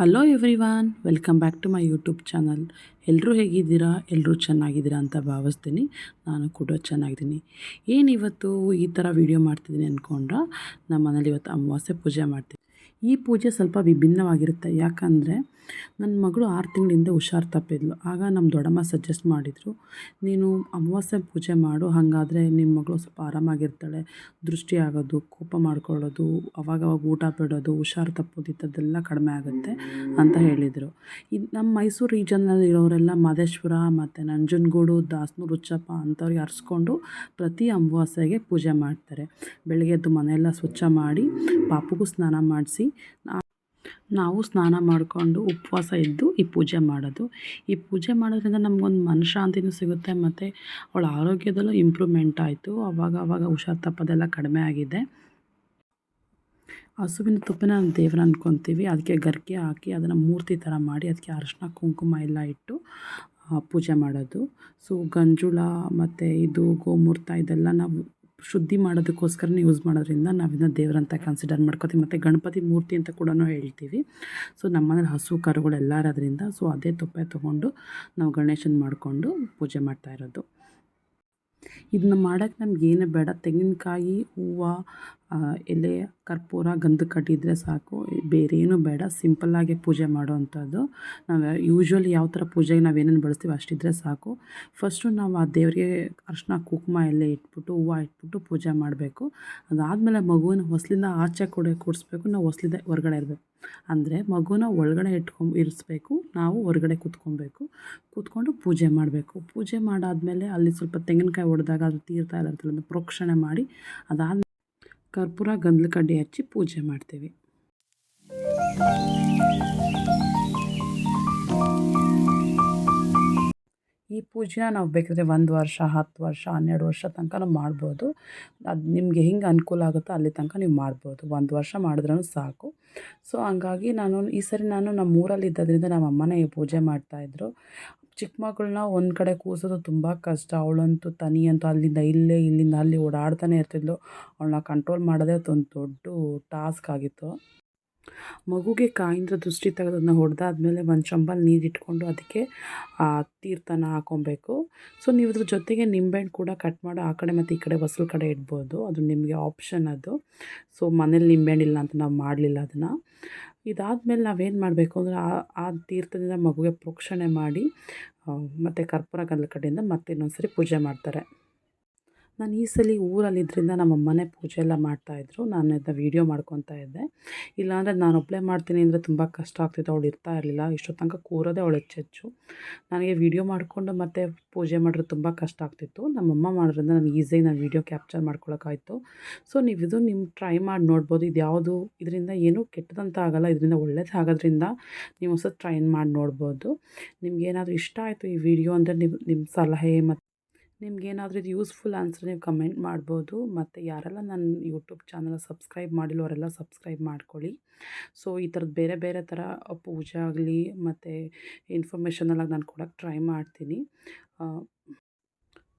Hello everyone welcome back to my YouTube channel ಎಲ್ಲರೂ ಹೇಗಿದ್ದೀರಾ? ಎಲ್ಲರೂ ಚೆನ್ನಾಗಿದ್ದೀರಾ ಅಂತ ಭಾವಿಸ್ತೀನಿ. ನಾನು ಕೂಡ ಚೆನ್ನಾಗಿದ್ದೀನಿ. ಏನಿವತ್ತು ಈ ಥರ ವೀಡಿಯೋ ಮಾಡ್ತಿದ್ದೀನಿ ಅಂದ್ಕೊಂಡ್ರೆ ನಮ್ಮ ಮನೇಲಿ ಇವತ್ತು ಅಮಾವಾಸ್ಯೆ ಪೂಜೆ ಮಾಡ್ತೀನಿ ಈ ಪೂಜೆ ಸ್ವಲ್ಪ ವಿಭಿನ್ನವಾಗಿರುತ್ತೆ. ಯಾಕಂದರೆ ನನ್ನ ಮಗಳು ಆರು ತಿಂಗಳಿಂದ ಹುಷಾರು ತಪ್ಪಿದ್ಲು. ಆಗ ನಮ್ಮ ದೊಡ್ಡಮ್ಮ ಸಜೆಸ್ಟ್ ಮಾಡಿದರು, ನೀನು ಅಮಾವಾಸ್ಯೆ ಪೂಜೆ ಮಾಡು. ಹಾಗಾದರೆ ನಿಮ್ಮ ಮಗಳು ಸ್ವಲ್ಪ ಆರಾಮಾಗಿರ್ತಾಳೆ. ದೃಷ್ಟಿ ಆಗೋದು, ಕೋಪ ಮಾಡ್ಕೊಳ್ಳೋದು, ಅವಾಗವಾಗ ಊಟ ಬಿಡೋದು, ಹುಷಾರು ತಪ್ಪೋದು ಇಂಥದ್ದೆಲ್ಲ ಕಡಿಮೆ ಆಗುತ್ತೆ, ಅಂತ ಹೇಳಿದರು. ಇದು ನಮ್ಮ ಮೈಸೂರು ರೀಜನ್ನಲ್ಲಿ ಇರೋರೆಲ್ಲ ಮಾದೇಶ್ವರ ಮತ್ತು ನಂಜನಗೂಡು, ದಾಸನೂರು, ಹುಚ್ಚಪ್ಪ ಅಂಥವ್ರಿಗೆ ಹರಿಸ್ಕೊಂಡು ಪ್ರತಿ ಅಮಾವಾಸ್ಯೆಗೆ ಪೂಜೆ ಮಾಡ್ತಾರೆ. ಬೆಳಗ್ಗೆ ಎದ್ದು ಮನೆಯೆಲ್ಲ ಸ್ವಚ್ಛ ಮಾಡಿ, ಪಾಪಗೂ ಸ್ನಾನ ಮಾಡಿಸಿ ನಾವು ಸ್ನಾನ ಮಾಡಿಕೊಂಡು ಉಪವಾಸ ಇದ್ದು ಈ ಪೂಜೆ ಮಾಡೋದು. ಈ ಪೂಜೆ ಮಾಡೋದ್ರಿಂದ ನಮಗೊಂದು ಮನಃಶಾಂತಿನೂ ಸಿಗುತ್ತೆ ಮತ್ತು ಅವಳ ಆರೋಗ್ಯದಲ್ಲೂ ಇಂಪ್ರೂವ್ಮೆಂಟ್ ಆಯಿತು. ಆವಾಗ ಆವಾಗ ಹುಷಾರು ತಪ್ಪದೆಲ್ಲ ಕಡಿಮೆ ಆಗಿದೆ. ಹಸುವಿನ ತುಪ್ಪನ ದೇವ್ರು ಅಂದ್ಕೊತೀವಿ ಅದಕ್ಕೆ ಗರ್ಕೆ ಹಾಕಿ ಅದನ್ನು ಮೂರ್ತಿ ಥರ ಮಾಡಿ ಅದಕ್ಕೆ ಅರಶಿನ ಕುಂಕುಮ ಎಲ್ಲ ಇಟ್ಟು ಪೂಜೆ ಮಾಡೋದು. ಸೊ, ಗಂಜುಳ ಮತ್ತು ಇದು ಗೋಮೂರ್ತ ಇದೆಲ್ಲ ನಾವು ಶುದ್ಧಿ ಮಾಡೋದಕ್ಕೋಸ್ಕರನೇ ಯೂಸ್ ಮಾಡೋದ್ರಿಂದ ನಾವು ದೇವರಂತ ಕನ್ಸಿಡರ್ ಮಾಡ್ಕೋತೀವಿ. ಮತ್ತು ಗಣಪತಿ ಮೂರ್ತಿ ಅಂತ ಕೂಡ ಹೇಳ್ತೀವಿ. ಸೊ ನಮ್ಮನೇಲಿ ಹಸು ಕರುಗಳೆಲ್ಲ ಇರೋದ್ರಿಂದ ಸೊ ಅದೇ ತುಪ್ಪ ತೊಗೊಂಡು ನಾವು ಗಣೇಶನ ಮಾಡಿಕೊಂಡು ಪೂಜೆ ಮಾಡ್ತಾ ಇರೋದು. ಇದನ್ನ ಮಾಡೋಕ್ಕೆ ನಮ್ಗೆ ಏನು ಬೇಡ. ತೆಂಗಿನಕಾಯಿ, ಹೂವು ಎಲೆ, ಕರ್ಪೂರ ಗಂಧ ಕಟ್ಟಿದ್ರೆ ಸಾಕು. ಬೇರೆ ಬೇಡ. ಸಿಂಪಲ್ಲಾಗಿ ಪೂಜೆ ಮಾಡೋವಂಥದ್ದು. ನಾವು ಯೂಶ್ವಲಿ ಯಾವ ಥರ ಪೂಜೆಗೆ ನಾವು ಏನೇನು ಬಳಸ್ತೀವಿ ಅಷ್ಟಿದ್ರೆ ಸಾಕು. ಫಸ್ಟು ನಾವು ಆ ದೇವರಿಗೆ ಅರ್ಶಿನ, ಕುಂಕುಮ ಎಲ್ಲ ಇಟ್ಬಿಟ್ಟು, ಹೂವು ಇಟ್ಬಿಟ್ಟು ಪೂಜೆ ಮಾಡಬೇಕು. ಅದಾದಮೇಲೆ ಮಗುವಿನ ಹೊಸಲಿಂದ ಆಚೆ ಕೂಡ ಕೂಡಿಸ್ಬೇಕು. ನಾವು ಹೊಸಲಿಂದ ಹೊರಗಡೆ ಇರಬೇಕು. ಅಂದರೆ ಮಗುನ ಒಳಗಡೆ ಇಟ್ಕೊಂಡು ಇರಿಸ್ಬೇಕು. ನಾವು ಹೊರಗಡೆ ಕೂತ್ಕೊಬೇಕು. ಕೂತ್ಕೊಂಡು ಪೂಜೆ ಮಾಡಬೇಕು. ಪೂಜೆ ಮಾಡಾದಮೇಲೆ ಅಲ್ಲಿ ಸ್ವಲ್ಪ ತೆಂಗಿನಕಾಯಿ ಹೊಡೆದಾಗ ಅದು ತೀರ್ಥ ಎಲ್ಲ ಪ್ರೋಕ್ಷಣೆ ಮಾಡಿ ಅದಾದ ಕರ್ಪೂರ ಗಂಧಲ ಕಡ್ಡಿ ಹಚ್ಚಿ ಪೂಜೆ ಮಾಡ್ತೀವಿ. ಪೂಜೆನ ನಾವು ಬೇಕಿದ್ರೆ ಒಂದು ವರ್ಷ, ಹತ್ತು ವರ್ಷ, ಹನ್ನೆರಡು ವರ್ಷ ತನಕ ಮಾಡ್ಬೋದು. ಅದು ನಿಮಗೆ ಹೆಂಗೆ ಅನುಕೂಲ ಆಗುತ್ತೋ ಅಲ್ಲಿ ತನಕ ನೀವು ಮಾಡ್ಬೋದು. ಒಂದು ವರ್ಷ ಮಾಡಿದ್ರೂ ಸಾಕು. ಸೊ ಹಂಗಾಗಿ ನಾನು ಈ ಸರಿ ನಾನು ನಮ್ಮ ಊರಲ್ಲಿ ಇದ್ದದ್ರಿಂದ ನಮ್ಮ ಅಮ್ಮನೇ ಪೂಜೆ ಮಾಡ್ತಾಯಿದ್ರು ಚಿಕ್ಕ ಮಕ್ಕಳನ್ನ ಒಂದು ಕಡೆ ಕೂರಿಸೋದು ತುಂಬ ಕಷ್ಟ. ಅವಳಂತೂ ತನಿ ಅಂತೂ ಅಲ್ಲಿಂದ ಇಲ್ಲೇ, ಇಲ್ಲಿಂದ ಅಲ್ಲಿ ಓಡಾಡ್ತಾನೆ ಇರ್ತಿದ್ಲು. ಅವಳನ್ನ ಕಂಟ್ರೋಲ್ ಮಾಡೋದೇ ಒಂದು ದೊಡ್ಡ ಟಾಸ್ಕ್ ಆಗಿತ್ತು. ಮಗುಗೆ ಕಾಯಿಂದ ದೃಷ್ಟಿ ತೆಗೆದದನ್ನ ಹೊಡೆದಾದ್ಮೇಲೆ ಒಂದು ಚಂಬಲ್ ನೀರು ಇಟ್ಕೊಂಡು ಅದಕ್ಕೆ, ಆ, ತೀರ್ಥನ ಹಾಕೊಬೇಕು. ಸೊ ನೀವು ಇದ್ರ ಜೊತೆಗೆ ನಿಂಬೆಹಣ್ಣು ಕೂಡ ಕಟ್ ಮಾಡಿ. ಆ ಕಡೆ ಮತ್ತು ಈ ಕಡೆ ಹೊಸಲು ಕಡೆ ಇಡ್ಬೋದು. ಅದು ನಿಮಗೆ ಆಪ್ಷನ್ ಅದು. ಸೊ ಮನೇಲಿ ನಿಂಬೆಹಣ್ಣು ಇಲ್ಲ ಅಂತ ನಾವು ಮಾಡಲಿಲ್ಲ ಅದನ್ನು. ಇದಾದಮೇಲೆ ನಾವೇನು ಮಾಡಬೇಕು ಅಂದರೆ, ಆ ಆ ತೀರ್ಥದಿಂದ ಮಗುಗೆ ಪ್ರೋಕ್ಷಣೆ ಮಾಡಿ ಮತ್ತು ಕರ್ಪೂರ ಗಂಧದ ಕಡೆಯಿಂದ ಮತ್ತೆ ಇನ್ನೊಂದು ಸರಿ ಪೂಜೆ ಮಾಡ್ತಾರೆ. ನಾನು ಈ ಸಲ ಊರಲ್ಲಿದ್ದರಿಂದ ನಮ್ಮ ಅಮ್ಮನೇ ಪೂಜೆ ಎಲ್ಲ ಮಾಡ್ತಾಯಿದ್ರು ನಾನು ಅದನ್ನ ವೀಡಿಯೋ ಮಾಡ್ಕೊತಾ ಇದ್ದೆ. ಇಲ್ಲಾಂದರೆ ನಾನು ಒಬ್ಬಳೇ ಮಾಡ್ತೀನಿ ಅಂದರೆ ತುಂಬ ಕಷ್ಟ ಆಗ್ತಿತ್ತು. ಅವಳು ಇರ್ತಾ ಇರಲಿಲ್ಲ. ಇಷ್ಟೊ ತನಕ ಕೂರೋದೇ ಅವಳು ಹೆಚ್ಚೆಚ್ಚು ನನಗೆ ವೀಡಿಯೋ ಮಾಡಿಕೊಂಡು ಮತ್ತೆ ಪೂಜೆ ಮಾಡಿದ್ರೆ ತುಂಬ ಕಷ್ಟ ಆಗ್ತಿತ್ತು. ನಮ್ಮಮ್ಮ ಮಾಡೋದ್ರಿಂದ ನನಗೆ ಈಸಿಯಾಗಿ ನಾನು ವೀಡಿಯೋ ಕ್ಯಾಪ್ಚರ್ ಮಾಡ್ಕೊಳಕ್ಕಾಯ್ತು. ಸೊ ನೀವು ಇದು ನಿಮ್ಮ ಟ್ರೈ ಮಾಡಿ ನೋಡ್ಬೋದು. ಇದು ಯಾವುದು? ಇದರಿಂದ ಏನೂ ಕೆಟ್ಟದಂತ ಆಗಲ್ಲ. ಇದರಿಂದ ಒಳ್ಳೇದು ಆಗೋದ್ರಿಂದ ನೀವು ಹೊಸ ಟ್ರೈ ಮಾಡಿ ನೋಡ್ಬೋದು. ನಿಮ್ಗೇನಾದರೂ ಇಷ್ಟ ಆಯಿತು ಈ ವಿಡಿಯೋ ಅಂದರೆ ನಿಮ್ಮ ನಿಮ್ಮ ಸಲಹೆ ಮತ್ತು ನಿಮ್ಗೇನಾದರೂ ಇದು ಯೂಸ್ಫುಲ್ ಆನ್ಸರ್ ನೀವು ಕಮೆಂಟ್ ಮಾಡ್ಬೋದು. ಮತ್ತು ಯಾರೆಲ್ಲ ನನ್ನ ಯೂಟ್ಯೂಬ್ ಚಾನಲ್ ಸಬ್ಸ್ಕ್ರೈಬ್ ಮಾಡಿಲ್ಲ ಅವರೆಲ್ಲ ಸಬ್ಸ್ಕ್ರೈಬ್ ಮಾಡ್ಕೊಳ್ಳಿ. ಸೊ, ಈ ಥರದ್ದು ಬೇರೆ ಬೇರೆ ಥರ ಪೂಜೆ ಆಗಲಿ, ಮತ್ತು ಇನ್ಫಾರ್ಮೇಷನೆಲ್ಲ ನಾನು ಕೊಡೋಕ್ಕೆ ಟ್ರೈ ಮಾಡ್ತೀನಿ.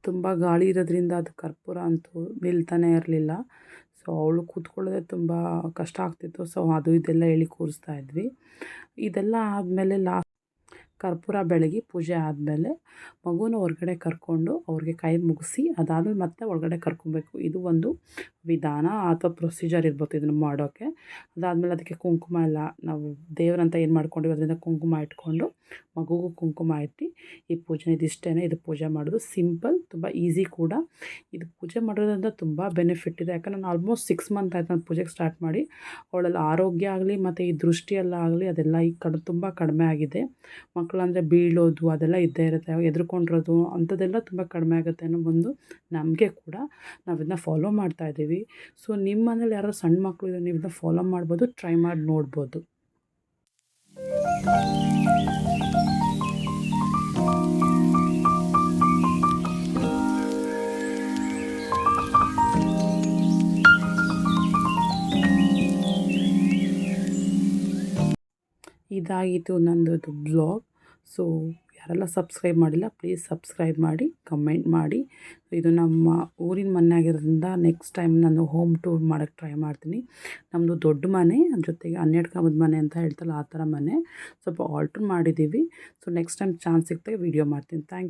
ತುಂಬ ಗಾಳಿ ಇರೋದ್ರಿಂದ ಅದು ಕರ್ಪೂರ ಅಂತೂ ನಿಲ್ತಾನೆ ಇರಲಿಲ್ಲ. ಸೊ, ಅವಳು ಕೂತ್ಕೊಳ್ಳೋದೇ ತುಂಬ ಕಷ್ಟ ಆಗ್ತಿತ್ತು. ಸೊ, ಅದು ಇದೆಲ್ಲ ಹೇಳಿ ಕೂರಿಸ್ತಾ ಇದ್ವಿ. ಇದೆಲ್ಲ ಆದಮೇಲೆ ಲಾಸ್ಟ್ ಕರ್ಪೂರ ಬೆಳಗಿ ಪೂಜೆ ಆದಮೇಲೆ ಮಗುನ ಹೊರ್ಗಡೆ ಕರ್ಕೊಂಡು ಅವ್ರಿಗೆ ಕೈ ಮುಗಿಸಿ ಅದಾದಮೇಲೆ ಮತ್ತೆ ಒಳಗಡೆ ಕರ್ಕೊಬೇಕು. ಇದು ಒಂದು ವಿಧಾನ ಅಥವಾ ಪ್ರೊಸೀಜರ್ ಇರ್ಬೋದು ಇದನ್ನು ಮಾಡೋಕ್ಕೆ ಅದಾದಮೇಲೆ ಅದಕ್ಕೆ ಕುಂಕುಮ ಎಲ್ಲ ನಾವು ದೇವರಂತ ಏನು ಮಾಡ್ಕೊಂಡಿವಿ ಅದರಿಂದ ಕುಂಕುಮ ಇಟ್ಕೊಂಡು ಮಗುಗೂ ಕುಂಕುಮ ಇಟ್ಟು ಈ ಪೂಜೆ ಇದಿಷ್ಟೇ ಇದು ಪೂಜೆ ಮಾಡೋದು. ಸಿಂಪಲ್ ತುಂಬ ಈಸಿ ಕೂಡ. ಇದು ಪೂಜೆ ಮಾಡೋದ್ರಿಂದ ತುಂಬ ಬೆನಿಫಿಟ್ ಇದೆ. ಯಾಕಂದ್ರೆ ನಾನು ಆಲ್ಮೋಸ್ಟ್ ಸಿಕ್ಸ್ ಮಂತ್ ಆಯ್ತು ನಾನು ಪೂಜೆಗೆ ಸ್ಟಾರ್ಟ್ ಮಾಡಿ. ಅವಳಲ್ಲಿ ಆರೋಗ್ಯ ಆಗಲಿ ಮತ್ತು ಈ ದೃಷ್ಟಿಯೆಲ್ಲ ಆಗಲಿ ಅದೆಲ್ಲ ಈಗ ಕಡ್, ತುಂಬ ಕಡಿಮೆ ಆಗಿದೆ. ಮಕ್ಕಳಂದರೆ ಬೀಳೋದು ಅದೆಲ್ಲ ಇದ್ದೇ ಇರುತ್ತೆ. ಎದುರ್ಕೊಂಡಿರೋದು ಅಂಥದ್ದೆಲ್ಲ ತುಂಬ ಕಡಿಮೆ ಆಗುತ್ತೆ ಅನ್ನೋ ಒಂದು ನಮಗೆ ಕೂಡ ನಾವು ಇದನ್ನ ಫಾಲೋ ಮಾಡ್ತಾ ಇದ್ದೀವಿ. ಸೊ ನಿಮ್ಮ ಮನೇಲಿ ಯಾರೋ ಸಣ್ಣ ಮಕ್ಕಳು ಇದ್ದಾರೆ ನೀವು ಇದನ್ನ ಫಾಲೋ ಮಾಡ್ಬೋದು ಟ್ರೈ ಮಾಡಿ ನೋಡ್ಬೋದು. ಇದಾಗಿತ್ತು ನಂದು ಬ್ಲಾಗ್ ಸೊ ಯಾರೆಲ್ಲ ಸಬ್ಸ್ಕ್ರೈಬ್ ಮಾಡಿಲ್ಲ, ಪ್ಲೀಸ್ ಸಬ್ಸ್ಕ್ರೈಬ್ ಮಾಡಿ, ಕಮೆಂಟ್ ಮಾಡಿ. ಇದು ನಮ್ಮ ಊರಿನ ಮನೆ ಆಗಿರೋದ್ರಿಂದ ನೆಕ್ಸ್ಟ್ ಟೈಮ್ ನಾನು ಹೋಮ್ ಟೂರ್ ಮಾಡೋಕ್ಕೆ ಟ್ರೈ ಮಾಡ್ತೀನಿ. ನಮ್ಮದು ದೊಡ್ಡ ಮನೆ ಜೊತೆಗೆ ಹನ್ನೆರಡು ಕಾಮದ ಮನೆ ಅಂತ ಹೇಳ್ತಲ್ಲ ಆ ಥರ ಮನೆ. ಸ್ವಲ್ಪ ಆಲ್ಟ್ರ್ ಮಾಡಿದ್ದೀವಿ. ಸೊ ನೆಕ್ಸ್ಟ್ ಟೈಮ್ ಚಾನ್ಸ್ ಸಿಗ್ತದೆ ವೀಡಿಯೋ ಮಾಡ್ತೀನಿ. ಥ್ಯಾಂಕ್